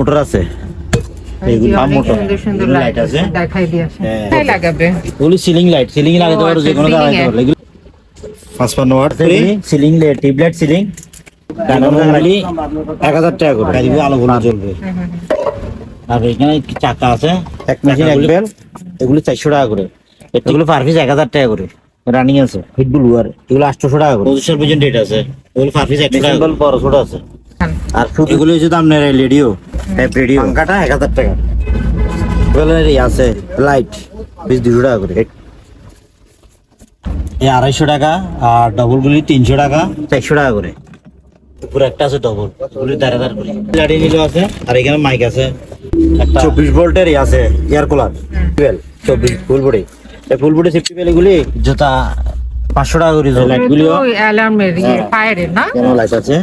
Motor আছে। হ্যাঁ। Ceiling light ceiling এ লাগাতে ও পারো যে কোনো লাগাতে পারো। পাঁচপান্ন ওয়াট সিলিং টিউবলাইট সিলিং এক হাজার টাকা করে। জ্বলবে আর এখানে চাকা আছে? এক মেশিন এক বেল এগুলো চারশো টাকা করে। এগুলো পার পিস এক হাজার টাকা করে। রানিং আছে। হিট ব্লু আর এগুলো আটশো টাকা করে। পঁচিশ পর্যন্ত ডেট আছে। এগুলো পার পিস একশো টাকা বড় ছোট আছে। আর শুধু এগুলো হচ্ছে আপনার রেডিও টাইপ রেডিও। পাঙ্কাটা এক হাজার টাকা এগুলো আছে লাইট পিস দুশো টাকা করে। এই আড়াইশো টাকা আর ডবল গুলি তিনশো টাকা। চারশো টাকা করে। পুরো একটা আছে ডবল গুলি দাঁড়া দাঁড় করে। লাড়ি নিলেও আছে আর এখানে মাইক আছে। চব্বিশ ভোল্টের আছে এয়ার কুলার টুয়েলভ চব্বিশ ফুল বডি এই ফুল বডি সেফটি বেল গুলি জুতা পাঁচশো টাকা করে লাইট গুলিও। অ্যালার্মের। ফায়ারের না? কেন লাইট আছে।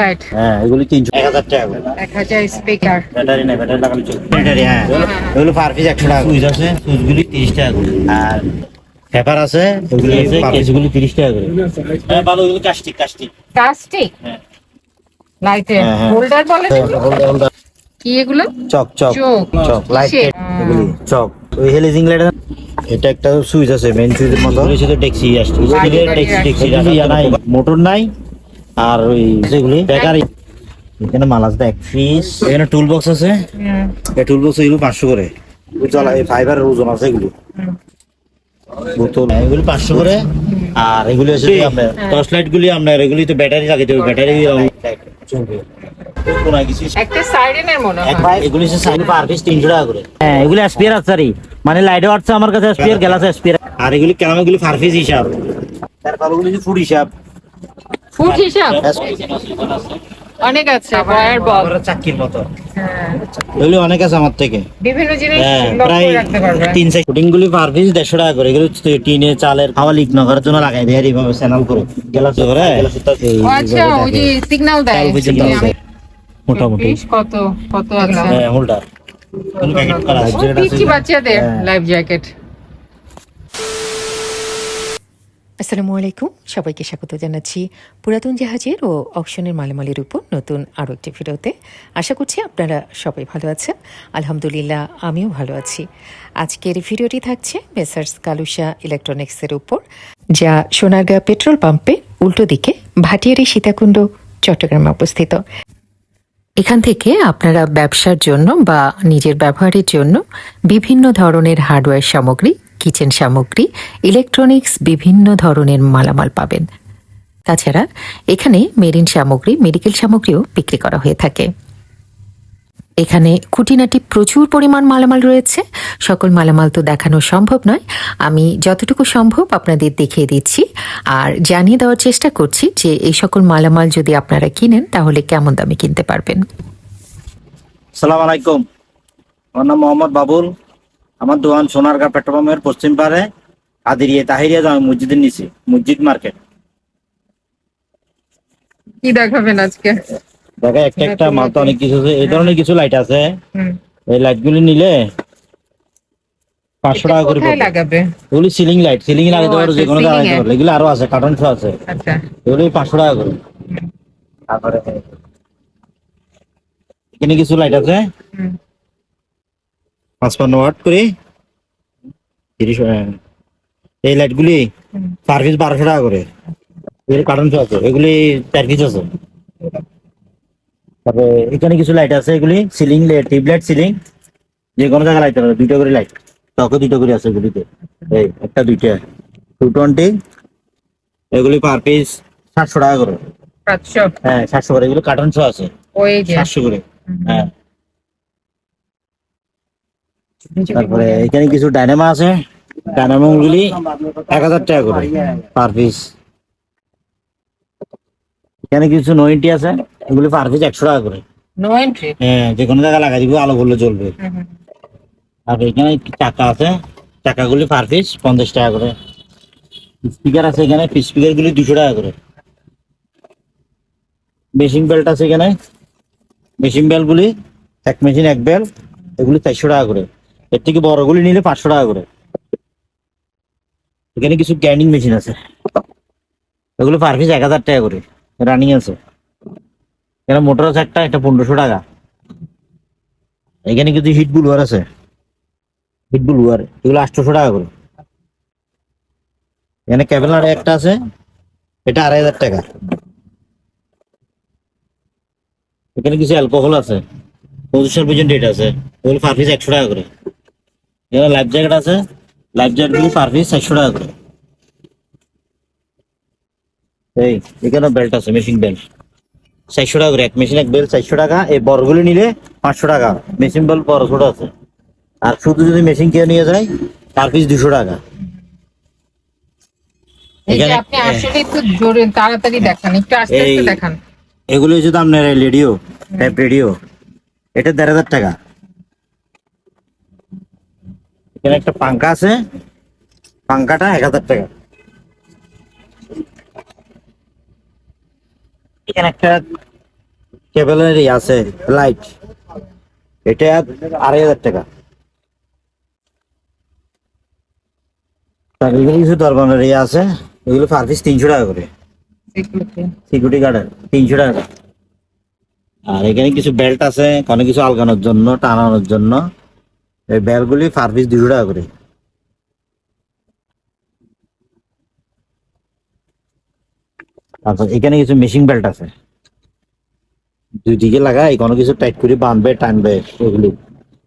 লাইট হ্যাঁ এগুলি টাকা করে। এক হাজার স্পিকার ব্যাটারি নাই ব্যাটারি লাগানো ব্যাটারি হ্যাঁ। এগুলো পার পিস একশো টাকা সুইচ আছে? সুইচগুলি তিরিশ টাকা করে। আর পেপার আছে? ওগুলি আছে কেসগুলি তিরিশ টাকা করে। হ্যাঁ ভালো ওগুলো কাস্টিক কাস্টিক প্লাস্টিক হ্যাঁ। লাইটে। হোল্ডার বলে কি এগুলো? চক চক। চক লাইট কিসের? এগুলি। চক। ওই হেলিজিং লাইট এটা একটা সুইচ আছে মেইন সুইচের মতো। ওই সাথে ট্যাক্সি আসছে। ট্যাক্সি ট্যাক্সি মোটর নাই? আর ওই যেগুলি বেকারি। এখানে মাল আছে এক পিস এখানে টুল বক্স আছে। এই টুল বক্স এগুলো পাঁচশো করে। চলা এই ফাইবারের ওজন আছে এগুলো। বোতল এগুলি পাঁচশো করে। আর এগুলি আপনার টর্চ লাইট গুলি আপনার এগুলি তো ব্যাটারি লাগে তো ব্যাটারি চলবে। মনে হয়। হ্যাঁ আছে মানে লাইটে আছে আমার কাছে আর এগুলি কেমন এগুলি হিসাব? তারপর ফুড হিসাব। ফুট হিসাব? অনেক আছে বল মতো। হ্যাঁ। এগুলি অনেক আছে আমার থেকে। বিভিন্ন জিনিস হ্যাঁ প্রায় রাখতে পারবে। তিন ফুটিং গুলি পার পিস দেড়শো টাকা করে। এগুলো টিনে চালের হাওয়া লিক না করার জন্য লাগাই দেয় এইভাবে চ্যানেল করে। গ্লাস করে আচ্ছা ওই যে সিগন্যাল দেয়। মোটামুটি। কত কত আছে? হ্যাঁ হোল্ডার প্যাকেট করা আছে। বাচ্চাদের হ্যাঁ। লাইফ জ্যাকেট আসসালামু আলাইকুম। সবাইকে স্বাগত জানাচ্ছি পুরাতন জাহাজের ও অকশনের মালামালের উপর নতুন আরও একটি ভিডিওতে। আশা করছি আপনারা সবাই ভালো আছেন। আলহামদুলিল্লাহ, আমিও ভালো আছি। আজকের ভিডিওটি থাকছে মেসার্স কালুসা ইলেকট্রনিক্সের উপর, যা সোনারগাঁ পেট্রোল পাম্পে উল্টো দিকে ভাটিয়ারি সীতাকুণ্ড, চট্টগ্রামে অবস্থিত। এখান থেকে আপনারা ব্যবসার জন্য বা নিজের ব্যবহারের জন্য বিভিন্ন ধরনের হার্ডওয়্যার সামগ্রী কিচেন সামগ্রী ইলেকট্রনিক্স বিভিন্ন ধরনের মালামাল পাবেন। তাছাড়া এখানে মেরিন সামগ্রী মেডিকেল সামগ্রীও বিক্রি করা হয়ে থাকে। এখানে খুঁটিনাটি প্রচুর পরিমাণ মালামাল রয়েছে। সকল মালামাল তো দেখানো সম্ভব নয়। আমি যতটুকু সম্ভব আপনাদের দেখিয়ে দিচ্ছি আর জানিয়ে দেওয়ার চেষ্টা করছি যে এই সকল মালামাল যদি আপনারা কিনেন, তাহলে কেমন দামে কিনতে পারবেন। সালাম আলাইকুম। আমার নাম মোহাম্মদ বাবুল। আমার দোকান সোনারগাঁ পেট্রোল পাম্পের পশ্চিম পারে কাদিরিয়া তাহিরিয়া জামে মসজিদের নিচে মসজিদ মার্কেট। কি দেখাবেন আজকে? দেখা একটা একটা মাল তো অনেক কিছু আছে এই ধরনের কিছু লাইট আছে। হুম। এই লাইট গুলি নিলে পাঁচশো টাকা করে লাগাবে? এগুলি সিলিং লাইট সিলিং লাগাতে পারো যে কোনো লাগাতে পারো এগুলো আরও আছে কার্টন আছে। আচ্ছা। এগুলি পাঁচশো টাকা করে। তারপরে এখানে কিছু লাইট আছে। হুম। পাঁচপান্ন ওয়াট করে তিরিশ। এই লাইট গুলি হুম। পার পিস বারোশো টাকা করে। এগুলি কার্টন আছে এগুলি চার পিস আছে। তারপরে এখানে কিছু লাইট আছে এগুলি সিলিং টিউব লাইট সিলিং যে কোনো জায়গায় লাইট হবে দুইটা করে লাইট টকে দুটো করে আছে এগুলিতে। এই একটা দুইটা। টু টোয়েন্টি এগুলি পার পিস সাতশো টাকা করে। হ্যাঁ সাতশো করে। এগুলো কার্টন আছে। ওই সাতশো করে। হ্যাঁ। তারপরে এখানে কিছু ডায়নামা আছে। গুলি এক হাজার টাকা করে পার পিস। এখানে কিছু নয়েন্টি আছে এগুলি পার পিস একশো টাকা করে। হ্যাঁ যে কোনো জায়গায় লাগাই দিব আলো বললে জ্বলবে আর এখানে চাকা আছে চাকাগুলি পার পিস পঞ্চাশ টাকা করে। স্পিকার আছে এখানে স্পিকার গুলি দুশো টাকা করে। মেশিন বেল্ট আছে এখানে। মেশিন বেল্ট গুলি এক মেশিন এক বেল এগুলি চারশো টাকা করে। এর থেকে বড়গুলি নিলে পাঁচশো টাকা করে। এখানে কিছু গ্যান্ডিং মেশিন আছে। এগুলো পার পিস এক হাজার টাকা করে। রানিং আছে। এখানে মোটর আছে একটা, এটা পনেরোশো টাকা। এখানে কিছু হিট বুলওয়ার আছে। হিট বুলওয়ার এগুলো আটশোশো টাকা করে। এখানে ক্যাবেলার একটা আছে, এটা আড়াই হাজার টাকা। এখানে কিছু অ্যালকোহল আছে। পজিশন পর্যন্ত ডেট আছে। ওগুলো পার পিস একশো টাকা করে। এখানে লাইফ জ্যাকেট আছে। লাইফ জ্যাকেটগুলো পার পিস একশো টাকা করে। এই এখানে বেল্ট আছে মেশিন বেল্ট চারশো টাকা করে এক মেশিন এক বেল্ট চারশো টাকা। এই বড়গুলো নিলে পাঁচশো টাকা। মেশিন বেল্ট বড় ছোট আছে। আর শুধু যদি মেশিন কেউ নিয়ে যায় পার পিস দুশো টাকা। আপনি আসলে একটু জোরে তাড়াতাড়ি দেখান একটু আস্তে আস্তে দেখান। এগুলো তো আপনার রেডিও রেডিও এটা দেড় হাজার টাকা। এখানে একটা পাঙ্খা আছে। পাঙ্খাটা এক হাজার টাকা। এখানে একটা কেবলের আছে লাইট এটা আড়াই হাজার টাকা। এখানে কিছু দরবানের ইয়ে আছে এগুলো পার পিস তিনশো টাকা করে। সিকিউরিটি গার্ডের তিনশো টাকা আর এখানে কিছু বেল্ট আছে অনেক কিছু আলগানোর জন্য টানানোর জন্য। এই বেল্টগুলি পার পিস দুশো টাকা করে। তারপর এখানে কিছু মেশিং বেল্ট আছে। দুই দিকে লাগাই, কোনো কিছু টাইট করে বাঁধবে টানবে, এগুলি।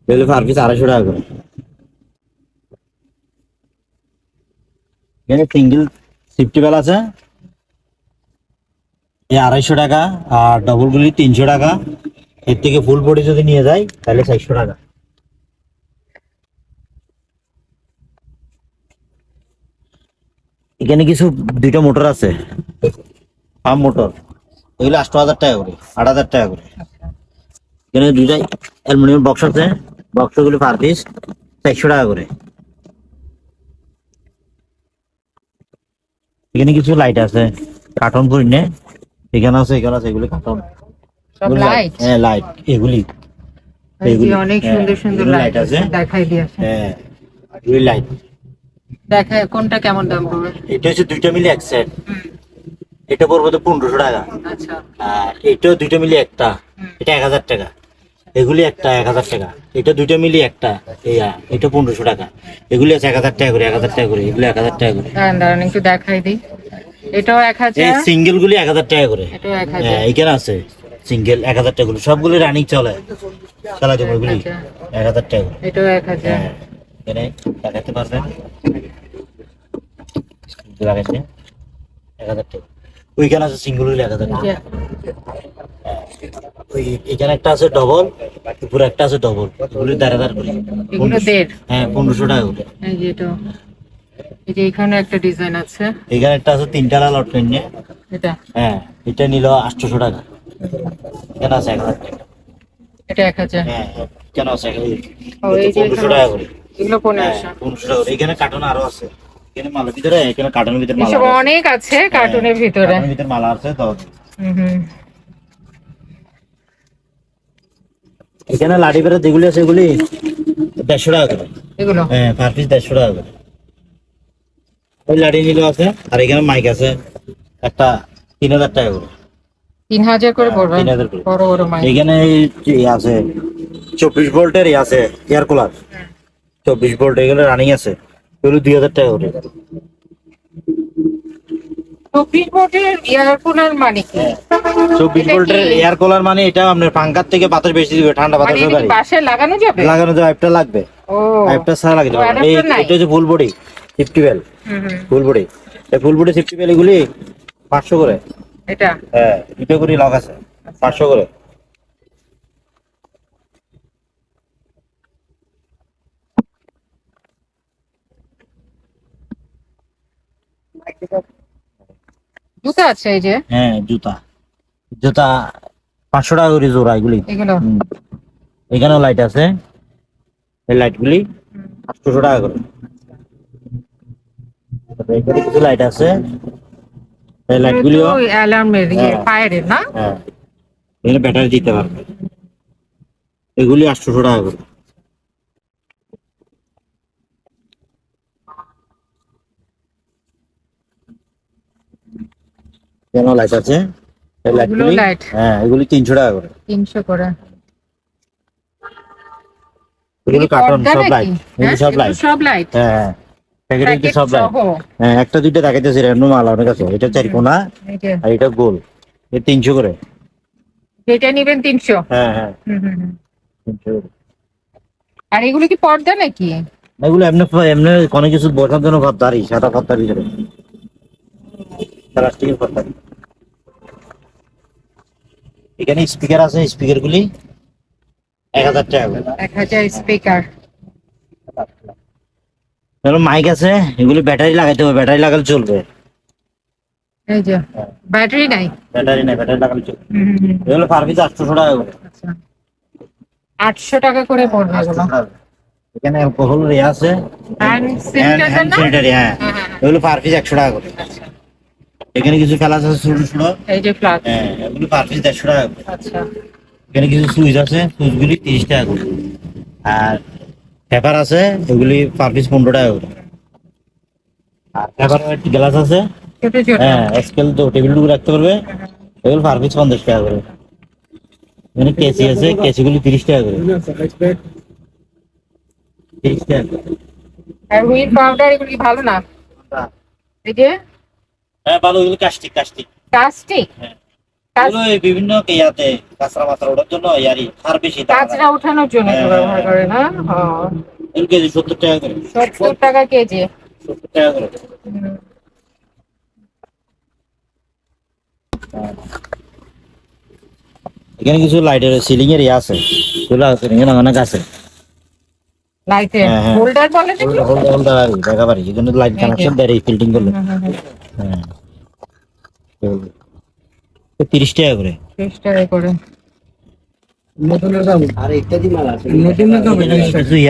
এগুলি পার পিস আড়াইশো টাকা করে। এখানে সিঙ্গেল সিফটি বেল আছে। এই আড়াইশো টাকা, আর ডবল গুলি তিনশো টাকা। এর থেকে ফুল বডি যদি নিয়ে যায় তাহলে চারশো টাকা। এখানে কিছু দুইটা মোটর আছে। Pump motor. এগুলো আষ্ট হাজার টাকা করে আট হাজার টাকা করে। এখানে দুইটা অ্যালুমিনিয়াম বক্স আছে বক্সগুলি পার পিস চারশো টাকা করে। এখানে কিছু লাইট আছে কার্টন করে নে। এখানে আছে এখানে আছে এগুলি কার্টন লাইট হ্যাঁ লাইট এগুলি। এগুলি, অনেক হ্যাঁ, সুন্দর সুন্দর লাইট আছে। দেখাই দিয়েছে। হ্যাঁ এগুলি লাইট দেখায় কোনটা কেমন দাম পড়বে? এটা হচ্ছে দুইটা মিলে এক সেট এটা পড়বে তো পনেরোশো টাকা। আচ্ছা। আর এটাও দুইটা মিলে একটা। এটা এক হাজার টাকা। এগুলি একটা এক হাজার টাকা। এটা দুইটা মিলে একটা। এটা পনেরোশো টাকা। এগুলি আছে এক হাজার টাকা করে এক হাজার টাকা করে। এগুলো এক হাজার টাকা করে। দাঁড়ান একটু দেখাই দিই। এটাও এক এই হাজার। সিঙ্গেল গুলি এক হাজার টাকা করে। হ্যাঁ এখানে আছে। সিঙ্গেল এক হাজার টাকা করে। সবগুলি রানিং চলে। চালা যাবে ওইগুলি আচ্ছা। এক হাজার টাকা করে। এটাও এক হাজার। হ্যাঁ এখানে লাগাতে পারবেন। লাগাইতে এক হাজার টাকা। ওইখানে আছে সিঙ্গেল হইলে এক হাজার টাকা। ওই এখানে একটা আছে ডবল উপরে একটা আছে ডবল ওগুলি দেড় হাজার করে। হ্যাঁ পনেরোশো টাকা করে। এখানে একটা ডিজাইন আছে। এখানে একটা আছে তিনটা লাল নিয়ে। এটা? হ্যাঁ এটা নিল আটশোশো টাকা। এখানে আছে এক হাজার টাকা। এটা এক হাজার? হ্যাঁ কেন আছে এক হাজার। ও এই যে পনেরোশো এখানে টাকা করে। এগুলো পনেরোশো। হ্যাঁ, পনেরোশো টাকা করে। এখানে কার্টন আরও আছে। এখানে মালের ভিতরে এখানে কার্টনের ভিতরে মালা অনেক আছে কার্টুনের ভিতরে। কার্টনের ভিতরে মালা আছে তো। হুম হুম। এখানে লাঠি বেড়া যেগুলি আছে এগুলি দেড়শো টাকা করে। এগুলো? হ্যাঁ পার পিস দেড়শো টাকা করে। ওই লাঠি নিলেও আছে আর এখানে মাইক আছে একটা তিন হাজার টাকা করে। তিন হাজার করে পড়বে? তিন হাজার করে। বড় বড় মাইক এখানে এই আছে চব্বিশ ভোল্টের আছে এয়ার কুলার চব্বিশ ভোল্ট এগুলো রানিং আছে। এগুলো দুই হাজার টাকা করে। চব্বিশ ভোল্টের এয়ার কুলার মানে কি? চব্বিশ এটা ভোল্টের এয়ার কুলার মানে এটা আপনার পাঙ্কার থেকে বাতাস বেশি দিবে ঠান্ডা বাতাস মানে হবে কি লাগানো যাবে? লাগানো যায় পাইপটা লাগবে। ছাড়া লাগবে। ও, adapter এই নাই? এটা হচ্ছে ফুল বডি ফিফটি বেল হুম হুম। ফুল বডি এই ফুল বডি ফিফটি বেল এগুলি পাঁচশো করে। এটা? হ্যাঁ দুটো করে লক আছে পাঁচশো করে। জুতা আছে এই যে? হ্যাঁ জুতা। জুতা পাঁচশো টাকা করে জোড়া এগুলি। এখানেও লাইট আছে। এই লাইটগুলি আটশোশো টাকা করে। এখানে কিছু লাইট আছে। এই লাইটগুলিও অ্যালার্মের ইয়ে হ্যাঁ। ফায়ারের না? হ্যাঁ। এখানে ব্যাটারি দিতে পারবে। এগুলি আটশোশো টাকা করে। কেন লাইট আছে। এই লাইটগুলি হ্যাঁ এগুলি তিনশো টাকা করে। তিনশো করে। এগুলো কার্টন পর্দা সব নাকি? লাইট এগুলো হ্যাঁ, সব লাইট সব লাইট হ্যাঁ হ্যাঁ। প্যাকেটে সব লাইট হ্যাঁ একটা দুইটা দেখাইতেছি মাল অনেক আছে এটা চারি কোনা আর এটা গোল। এ করে। যেটা নিবেন তিনশো। হ্যাঁ হ্যাঁ। হুম, হুম, করে। আর এগুলো কি পর্দা নাকি? এগুলো এমনি এমনি কোনো কিছু বসার জন্য খদ্দারি সাদা ভিতরে প্লাস্টিকের এখানে স্পিকার আছে স্পিকার গুলি এক হাজার টাকা করে। এক হাজার স্পিকার মাইক আছে এগুলি ব্যাটারি লাগাইতে হবে ব্যাটারি লাগালে চলবে। এই যে ব্যাটারি নাই? ব্যাটারি নাই ব্যাটারি লাগালে চলবে। এগুলো সার্ভিস আটশোশো টাকা করে। আচ্ছা। আটশো টাকা করে পড়বে এগুলো। এখানে অ্যালকোহল ইয়ে আছে। হ্যান্ড স্যানিটারি হ্যাঁ। হ্যাঁ, হ্যাঁ, এগুলো পার পিস একশো টাকা করে। আচ্ছা। এখানে কিছু ফেলাস আছে ছোট ছোট এই যে ফ্লাগ হ্যাঁ এগুলো পার পিস দেড়শো টাকা করে। আচ্ছা। এখানে কিছু সুইচ আছে সুইচগুলি তিরিশ টাকা করে। আর পেপার আছে এগুলি পার পিস পনেরো টাকা করে। আর পেপার গ্লাস আছে। হ্যাঁ স্কেল তো টেবিল টুকু রাখতে পারবে। এগুলো পার পিস পঞ্চাশ টাকা করে। এখানে কেসি আছে কেসিগুলি তিরিশ টাকা করে। তিরিশ টাকা। আর হুইল পাউডার এগুলো ভালো না? এই যে? হ্যাঁ ভালো এগুলো কাস্টিক কাস্টিক হ্যাঁ। বিভিন্ন ইয়াতে কাঁচরা মাত্রা ওঠার জন্য ইয়ারি বেশি দাম কাঁচরা ওঠানোর জন্য হ্যাঁ, ব্যবহার করে না? হ্যাঁ। এর কেজি সত্তর টাকা করে। সত্তর টাকা কেজি। সত্তর টাকা করে। এখানে কিছু লাইটের সিলিং এর ইয়ে আছে। চলে আছে এখানে অনেক আছে। লাইটে হ্যাঁ, হ্যাঁ। হোল্ডার বলে হোল্ডার হোল্ডার দেখা পারি। এই জন্য লাইট কানেকশন দেয় এই ফিল্ডিং করলে। হ্যাঁ তিরিশ টাকা করে। ত্রিশ টাকা করে।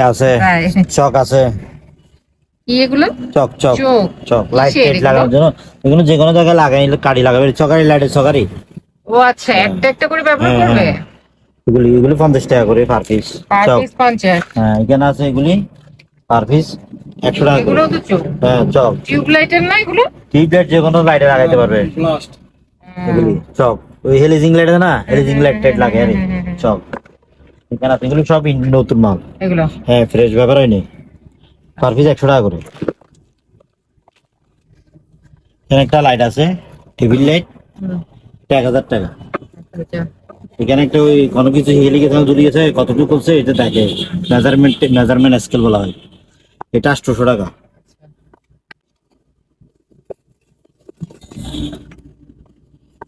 আছে। তাই। চক আছে। এগুলো? চক চক। চক। লাইট টাইট লাগানোর জন্য। এগুলো যে কোনো জায়গায় লাগাই কাড়ি লাগাবে। চকারি লাইটের চকারি। ও আচ্ছা একটা একটা করে ব্যবহার হ্যাঁ, করবে? হ্যাঁ। এগুলি এগুলি পঞ্চাশ টাকা করে পার পিস পার পিস পঞ্চাশ। হ্যাঁ এখানে আছে এগুলি পার পিস একশো টাকা করে। এগুলো তো চোখ হ্যাঁ চক টিউব লাইটের না এগুলো? টিউব লাইট যে কোনো লাইটে লাগাইতে পারবে। এগুলি চক ওই হেলিজিং লাইট না হেলিজিং লাইট টাইট লাগে আরে। হুম, হুম, হুম। চক এখানে আছে এগুলো সব নতুন মাল। এগুলো? হ্যাঁ ফ্রেশ ব্যাপার হয়নি। পার পিস একশো টাকা করে। এখানে একটা লাইট আছে টেবিল লাইট এক হাজার টাকা। আচ্ছা। এখানে একটা ওই কোনো কিছু হেলি গেছে ঝুলিয়েছে কতটুকু করছে এটা দেখে। মেজারমেন্ট মেজারমেন্ট স্কেল বলা হয়। এটা আটশোশো টাকা।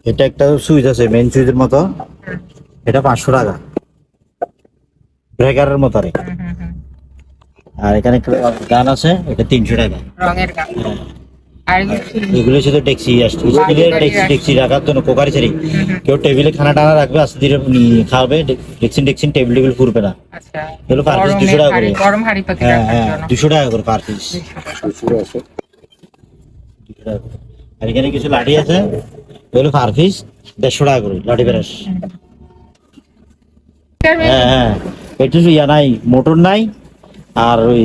এটা একটা সুইচ আছে মেইন সুইচের মতো। এটা পাঁচশো টাকা। ব্রেকারের মতো আর। আর এখানে একটা গান আছে এটা তিনশো টাকা। রঙের গান। আর এগুলো কি? এগুলো শুধু ট্যাক্সি আসছে। ট্যাক্সি ট্যাক্সি রাখার জন্য কোকারি ছাড়ি কেউ টেবিলে খানা টানা রাখবে আস্তে ধীরে নিয়ে খাবে ডেক্সিন ডেক্সিন টেবিল না। আচ্ছা এগুলো পার পিস দুশো টাকা করে। হ্যাঁ হ্যাঁ দুশো টাকা করে পার পিস। আর এখানে কিছু লাঠি আছে। এগুলো পার পিস দেড়শো টাকা করে লাঠি বেরাস। হ্যাঁ হ্যাঁ। একটু ইয়া নাই মোটর নাই আর ওই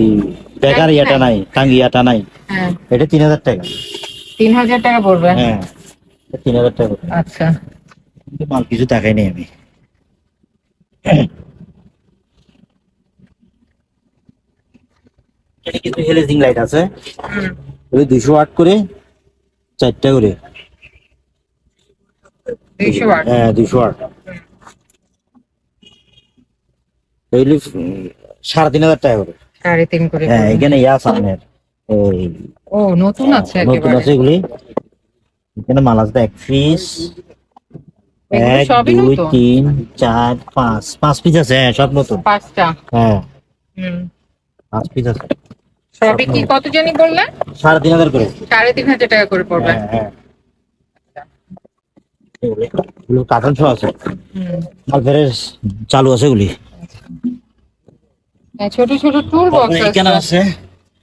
বেকার ইয়াটা নাই টাঙ্গি ইয়াটা নাই। হ্যাঁ। এটা তিন হাজার টাকা। তিন হাজার টাকা পড়বে? হ্যাঁ তিন হাজার টাকা। আচ্ছা। মাল কিছু দেখাইনি আমি। এটা কিন্তু হেলেজিং লাইট আছে। ওই দুশো ওয়াট করে চারটা করে। হ্যাঁ দুশো উম, সাড়ে তিন হাজার টাকা করে। সাড়ে তিন করে হ্যাঁ এখানে ইয়া সামনের ওই ও নতুন আছে নতুন আছে এগুলি। এখানে মাল আছে এক পিস এক দুই তিন চার পাঁচ পাঁচ পিস আছে হ্যাঁ সব নতুন। পাঁচটা? হ্যাঁ। হুম। পাঁচ পিস আছে। সবই কি কত জানি সাড়ে তিন হাজার করে। সাড়ে তিন হাজার টাকা করে পড়বে। হ্যাঁ হ্যাঁ। কার্টন সহ আছে। মাল ফেরেস চালু আছে হ্যাঁ, ছোট ছোট টুল বক্স এখানে আছে। আছে?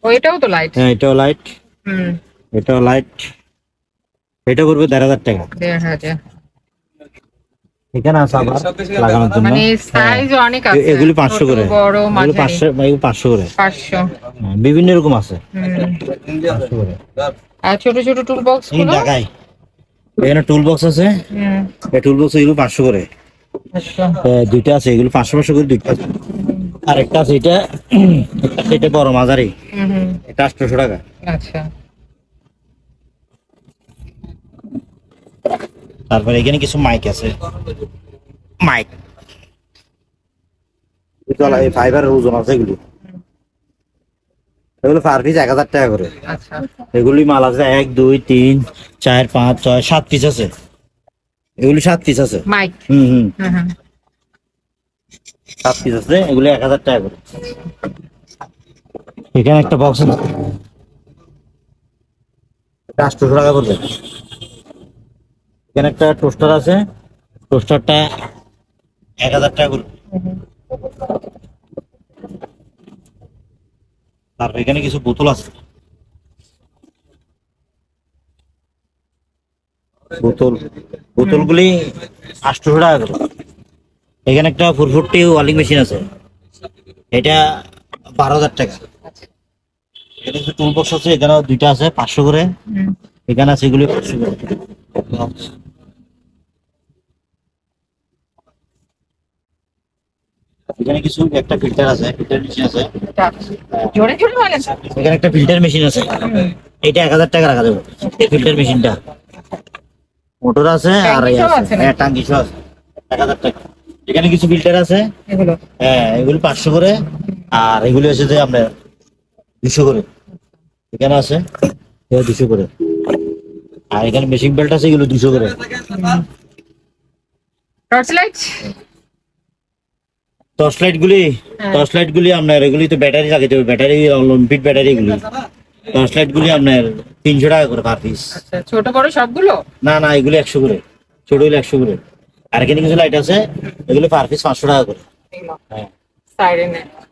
ও এটাও তো লাইট হ্যাঁ এটাও লাইট হুম। এটাও লাইট এটা করবে দেড় হাজার টাকা। দেড় হাজার। এখানে আছে আবার লাগানোর জন্য। মানে সাইজ অনেক আছে। এগুলি পাঁচশো ছোট, করে। বড় মাঝারি। পাঁচশো এগুলো পাঁচশো করে। পাঁচশো। হ্যাঁ, বিভিন্ন রকম আছে। আর ছোট ছোট টুল বক্সগুলো? এখানে টুল বক্স আছে। এই টুল বক্স এগুলো পাঁচশো করে। দুইটা আছে। এগুলো পাঁচশো পাঁচশো করে দুইটা আছে। আর একটা আছে এটা বড় মাঝারি। এটা আটশোশো টাকা। আচ্ছা। তারপরে এখানে কিছু মাইক আছে। মাইক এই ফাইবারের ওজন আছে এগুলি। এগুলো পার পিস এক হাজার টাকা করে। আচ্ছা। এগুলি মাল আছে এক দুই তিন চার পাঁচ ছয় সাত পিস আছে। এগুলি সাত পিস আছে। মাইক হুম হুম। সাত পিস আছে, এগুলি এক হাজার টাকা করে। এখানে একটা বক্স আটশোশো টাকা পড়বে এখানে একটা টোস্টার আছে। টোস্টারটা এক হাজার টাকা করে। তারপর এখানে কিছু বোতল আছে। বোতল, বোতলগুলি আটশোশো টাকা করে। এখানে একটা ফোর ফোরটি ওয়ালিং মেশিন আছে। এটা বারো হাজার টাকা। এখানে কিছু টুল বক্স আছে এখানে দুইটা আছে পাঁচশো করে। এখানে আছে এগুলি পাঁচশো করে। এখানে কিছু একটা ফিল্টার আছে ফিল্টার মেশিন আছে। এখানে একটা ফিল্টার মেশিন আছে। এটা এক হাজার টাকা রাখা যাবে এই ফিল্টার মেশিনটা মোটর আছে আর নাকি? হ্যাঁ আছে। এক হাজার টাকা। এখানে কিছু ফিল্টার আছে। হ্যাঁ এগুলো পাঁচশো করে। আর এগুলো হচ্ছে যে আপনার দুশো করে। এখানে আছে দুশো করে। আর এখানে মেশিন বেল্ট আছে এগুলো দুশো করে। টর্চ লাইট টর্চ লাইট গুলি হ্যাঁ। টর্চ লাইট গুলি আপনার এগুলি তো ব্যাটারি লাগাতে হবে ব্যাটারি লম্পিট ব্যাটারি গুলি টর্চ লাইট গুলি আপনার তিনশো টাকা করে পার পিস আচ্ছা ছোট বড় সবগুলো? না না এগুলো একশো করে। ছোট হলে একশো করে। আর এখানে কিছু লাইট আছে এগুলো পার পিস পাঁচশো টাকা করে। এগুলো। হ্যাঁ।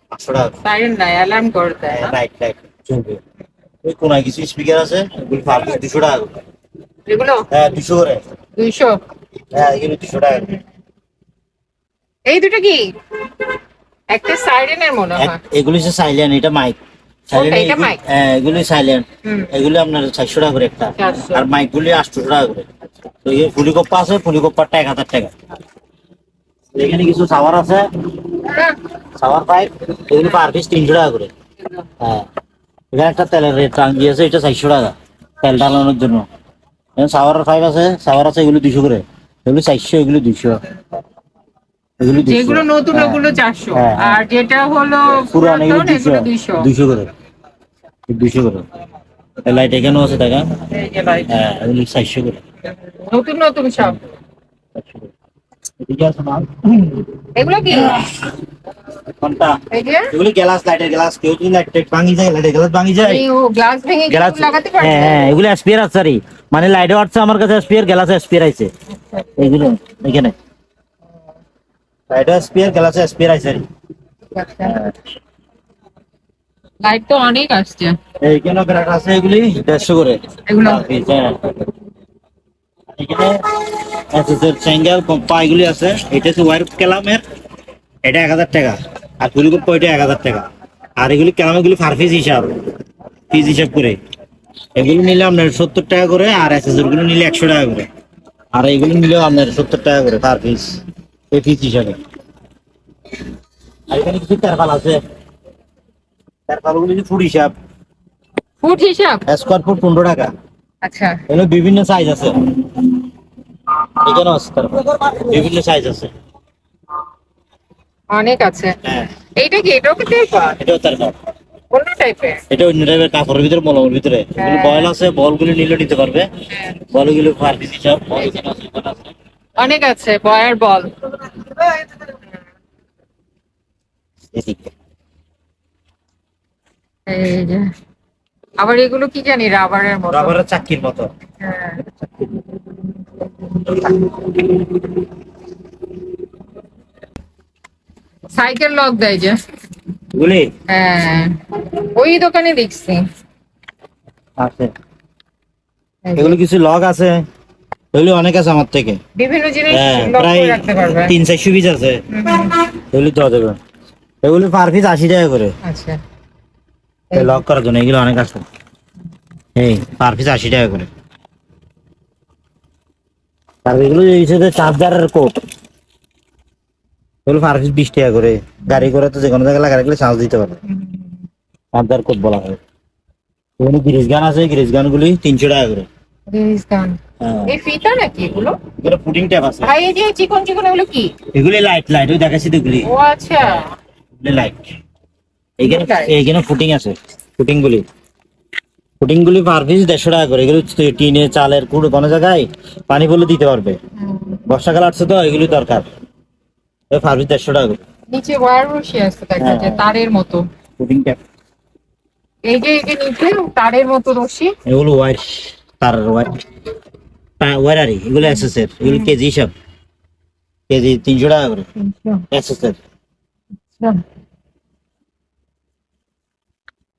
পাঁচশো টাকা সাইরেন নাই অ্যালার্ম করে দেয় লাইট লাইট চলবে। ওই কোনায় কিছু স্পিকার আছে এগুলো পার পিস দুশো টাকা করে। এগুলো? হ্যাঁ দুশো করে। দুইশো হ্যাঁ এগুলো দুশো টাকা এই দুটো কি? একটা সাইরেনের মনে হয়। এগুলো হচ্ছে সাইলেন্ট এটা মাইক হ্যাঁ এগুলি সাইলেন্ট এগুলো আপনার চারশো টাকা করে একটা। আর মাইক গুলি আটশো টাকা করে। ফুলিকপ্পা আছে ফুলিকপ্পারটা এক হাজার টাকা। এখানে কিছু সাওয়ার আছে। সাওয়ার পাইপ এগুলো পার পিস তিনশো টাকা করে। হ্যাঁ। এখানে একটা তেলের রেট টাঙ্গি আছে এটা চারশো টাকা তেল ঢালানোর জন্য। এখানে সাওয়ারের পাইপ আছে সাওয়ার আছে এগুলো দুশো করে। এগুলো চারশো এগুলো দুশো। যেগুলো নতুন। ওগুলো চারশো। আর যেটা হলো পুরান এগুলো দুশো। করে। দুশো করে। লাইট এখানেও আছে টাকা। হ্যাঁ এগুলো চারশো করে। নতুন নতুন সব। চারশো করে এদিকে আছে মাল এগুলো কি কোনটা এগুলো গ্লাস লাইটের গ্লাস কেউ যদি লাইট ভাঙি যায় লাইটের গ্লাস ভাঙি যায়। গ্লাস ভেঙে গ্লাস লাগাতে হ্যাঁ এগুলো স্পিয়ার আছে মানে লাইটও আছে আমার কাছে স্পিয়ার গ্লাসে স্পিয়ার আছে। এগুলো এখানে। গ্লাসে আছে। লাইট তো অনেক আসছে। এইখানে আছে এগুলি? দেড়শো করে। এগুলো? হ্যাঁ। এখানে এসএসএর আছে। এটা হচ্ছে ওয়ার কেলামের এটা এক হাজার টাকা। আর ফুলকপ্পা এটা এক হাজার টাকা। আর এগুলি কেলাম এগুলি ফার পিস হিসাব। পিস হিসাব করে। এগুলো নিলে আপনার সত্তর টাকা করে আর এসএসএরগুলো নিলে একশো টাকা করে। আর এগুলো নিলেও আপনার সত্তর টাকা করে পার পিস এই পিস হিসাবে। আর এখানে কিছু তেরপাল আছে। তেরপাল ফুট হিসাব। ফুট হিসাব? স্কোয়ার ফুট পনেরো টাকা। আচ্ছা। এগুলো বিভিন্ন সাইজ আছে। এখানে আছে বিভিন্ন সাইজ আছে। অনেক আছে। হ্যাঁ। এইটা কি? এটাও কি পেপার এটাও তার কাপ। অন্য টাইপের এটা অন্য টাইপের কাপড়ের ভিতরে মলমের ভিতরে। এগুলো হ্যাঁ। বয়েল আছে বলগুলো নিলে নিতে পারবে। বলগুলো বল এখানে আছে অনেক আছে বয়ার বল। এই যে। আবার এগুলো কি জানি রাবারের মতো? রাবারের চাক্কির মতো। হ্যাঁ। সাইকেল লক দেয় যে। এগুলি হ্যাঁ। ওই দোকানে দেখছি। আছে। এগুলো কিছু লগ আছে। এগুলি অনেক আছে আমার থেকে। বিভিন্ন জিনিস হ্যাঁ লক প্রায় করে রাখতে পারবে। তিন চারশো পিস আছে। এগুলো দেওয়া যাবে। এগুলি পার পিস আশি টাকা করে। আচ্ছা। লক করার জন্য এগুলো অনেক আছে। এই পার পিস আশি টাকা করে। আর এগুলো এই চার্জারের কোট এগুলো পার পিস বিশ টাকা করে। গাড়ি করে তো যে কোনো জায়গায় লাগা রাখলে চার্জ দিতে পারবে। আদার কোড বলা হয়। এখানে গ্রিজ গান আছে গ্রিজ গানগুলি তিনশো টাকা করে। গান। হ্যাঁ। এই ফিতা নাকি এগুলো? এগুলো পুডিং ট্যাপ আছে। ভাই এই যে চিকন চিকন এগুলো কি? এগুলি লাইট লাইট ওই দেখাচ্ছি তো এগুলি। ও আচ্ছা। লাইট এইখানে Light. এইখানে ফুটিং আছে ফুটিং গুলি ফুটিং গুলি পার পিস দেড়শো টাকা করে এগুলো টিনে চালের কুড়ো কোনো জায়গায় পানি বলে দিতে পারবে। বর্ষাকাল আসছে তো এগুলি দরকার। ওই পার পিস দেড়শো টাকা করে। নিচে ওয়্যার রশি আছে দেখা হ্যাঁ। যায় তারের মতো। ফুটিং ট্যাপ এই যে এই যে নিচে তারের মতো রশি। এগুলো ওয়ার তার ওয়ার ওয়ারারি এগুলো এসএসের এগুলো কেজি হিসাব। কেজি তিনশো টাকা করে। এসএসের আচ্ছা।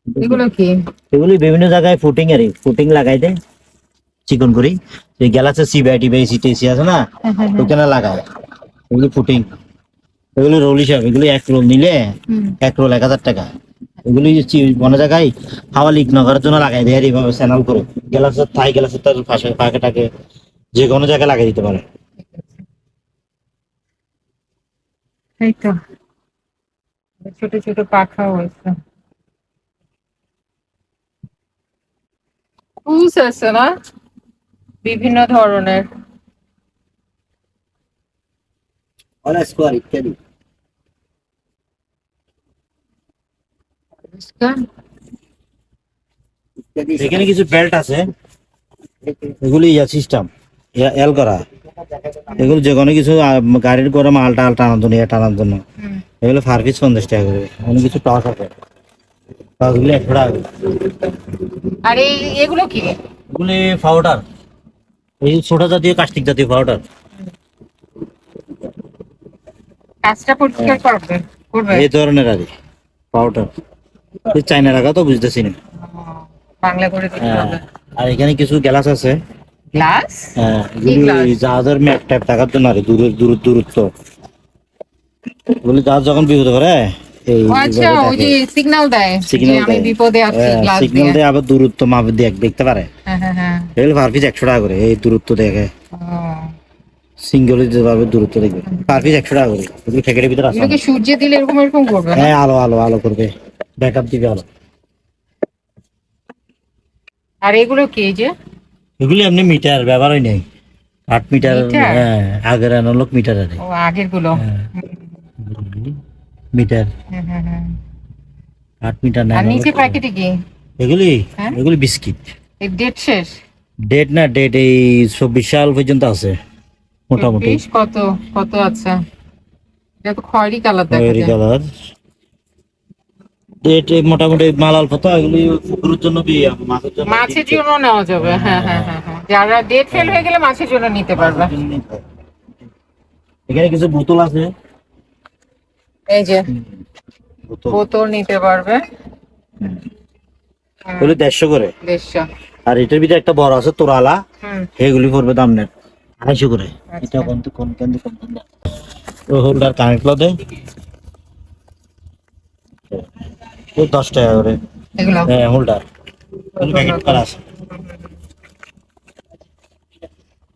এগুলো কি? এগুলি বিভিন্ন জায়গায় ফুটিং আরই ফুটিং লাগাই দেয় চিকন করি। যে গ্যালাসের সিবিআইটি বেসি টেসি আছে না? হ্যাঁ, হ্যাঁ, হ্যাঁ। ওখানে লাগায়। এগুলি ফুটিং এগুলি রোল হিসাব। এগুলি এক রোল নিলে এক রোল এক হাজার টাকা। এগুলি কোনো জায়গায় হাওয়া লিক না করার জন্য লাগাই দেয় আর এইভাবে স্যানাল করে। গ্যালাসের থাই গ্যালাসের তার পাশে পাকেটাকে যে কোনো জায়গায় লাগাই দিতে পারে। ছোট ছোট পাখা হয়েছে টুলস আছে না? বিভিন্ন ধরনের। স্কোয়ার ইত্যাদি এখানে কিছু বেল্ট আছে। এগুলি ইয়া সিস্টেম এল করা। এগুলো যে কোনো কিছু গাড়ির করে মাল টাল টানার জন্য ইয়া টানার জন্য। এগুলো ফার পিস পঞ্চাশ টাকা করে। অনেক কিছু টস আছে টসগুলি একশো টাকা করে। আর এই এগুলো কি? এগুলি পাউডার। এই ছোট জাতীয় কাস্টিক জাতীয় পাউডার। কাজটা পরিষ্কার করবে করবে। এই ধরনের আর পাউডার। চাইনা রাখা তো বুঝতেছি না। বাংলা করে দিতে হ্যাঁ, হবে। আর এখানে কিছু গ্লাস আছে। গ্লাস? হ্যাঁ? জাহাজের ম্যাপ ট্যাপ থাকার জন্য আর দূরের দূর দূরত্ব। বলি জাহাজ যখন বিপদে পড়ে এই আচ্ছা ওই যে সিগন্যাল দেয় সিগন্যাল আমি বিপদে আছি গ্লাস সিগন্যাল দিয়ে। দিয়ে আবার দূরত্ব মাপ দেখ দেখতে পারে। হ্যাঁ হ্যাঁ হ্যাঁ। টাকা করে এই দূরত্ব দেখে। যেভাবে দূরত্ব দেখবে। পার পিস একশো টাকা করে ভিতরে দিলে এরকম এরকম করবে? হ্যাঁ আলো আলো আলো করবে। ব্যাকআপ দিবে আলো। আর এগুলো কি যে? এগুলি এমনি মিটার ব্যবহার হয় নাই। আট মিটার মিটার? হ্যাঁ আগের অ্যানালগ মিটার আর ও আগেরগুলো মিটার। আট মিটার আর নিচে প্যাকেটে কি? এগুলি? হ্যাঁ? এগুলি বিস্কিট। এই ডেট শেষ? ডেট না ডেট এই চব্বিশ সাল পর্যন্ত আছে মোটামুটি। কত? কত আছে? এটা তো খয়েরি কালার দেখা খয়েরি যায়। কালার। ডেট মোটামুটি মালাল পাতা এগুলি পুকুরের জন্য মাছের জন্য মাছের জন্য নেওয়া যাবে। হ্যাঁ হ্যাঁ হ্যাঁ হ্যাঁ। যারা ডেট ফেল হয়ে গেলে মাছের জন্য নিতে পারবে। এখানে কিছু বোতল আছে। এই যে বোতল। নিতে পারবে। এগুলি দেড়শো করে। দেড়শো। আর এটার ভিতরে একটা বড় আছে তোরালা। এগুলি পড়বে দাম নেট। আড়াইশো করে। আচ্ছা। এটা কোন কোন কেন কোন ও হোল্ডার কানেক্ট লদে ও দশ টাকা করে। এগুলো? হ্যাঁ হোল্ডার প্যাকেট করা আছে।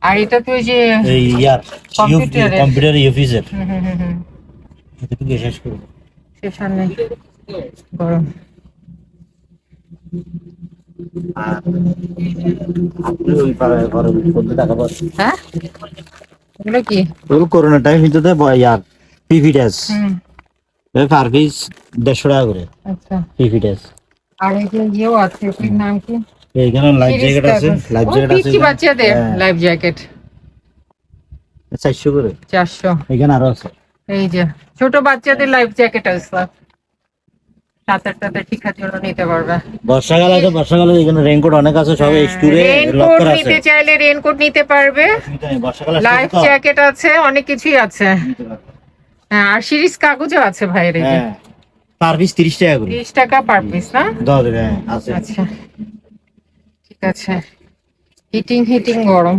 আর এটা তো যে এই ইয়ার কম্পিউটারের। কম্পিউটার ইউফিসের হুম হুম হুম। শেষ করব। গরম। পাচ্ছেন হ্যাঁ? এগুলো কি? ওগুলো করোনা টাইম ভিতরে ইয়ার পিভিডেস হুম। ওই পার পিস দেড়শো টাকা করে। আচ্ছা। পিভিডেস আর এই ইয়েও আছে এটির নাম কি? এইখানে লাইফ জ্যাকেট আছে লাইফ জ্যাকেট আছে বাচ্চাদের। লাইফ জ্যাকেট চারশো করে। চারশো। এখানে আরও আছে। এই যে ছোট বাচ্চাদের লাইফ জ্যাকেট আছে সাঁতার টাতার শিক্ষার জন্য নিতে পারবে। বর্ষাকাল আছে বর্ষাকালে এখানে রেনকোট অনেক আছে সব স্টুরে লক রেনকোট করা আছে। নিতে চাইলে নিতে পারবে। লাইফ জ্যাকেট আছে অনেক কিছুই আছে। হ্যাঁ আর সিরিজ কাগজও আছে ভাইয়ের এই যে। হ্যাঁ পার পিস তিরিশ টাকা করে। টাকা পার পিস না? দাও দেবে হ্যাঁ আছে। আচ্ছা। ঠিক আছে। হিটিং হিটিং গরম।